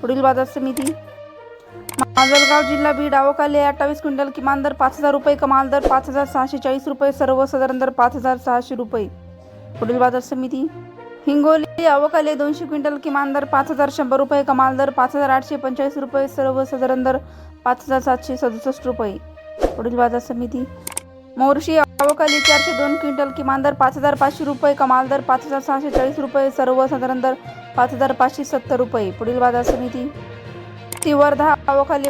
पुढील बाजार समिती. माजलगाव जिल्हा बीड आवकाले अठ्ठावीस क्विंटल किमान दर पाच हजार रुपये कमाल दर पाच हजार सहाशे चाळीस रुपये सर्वसाधारण दर पाच हजार सहाशे रुपये. पुढील बाजार समिती. हिंगोली अवकाले दोनशे क्विंटल किमान दर पाच हजार शंभर रुपये कमाल दर पाच हजार आठशे पंचेचाळीस रुपये सर्वसाधारण दर पाच हजार सातशे सदुसष्ट रुपये. पुढील बाजार समिती. मोर्शी अवकाली चारशे दोन क्विंटल किमान दर पाच हजार पाचशे रुपये कमाल दर पाच हजार सहाशे चाळीस रुपये सर्वसाधारण दर पाच हजार पाचशे सत्तर रुपये. पुढील बाजार समिती. ती वर्धा अवकाली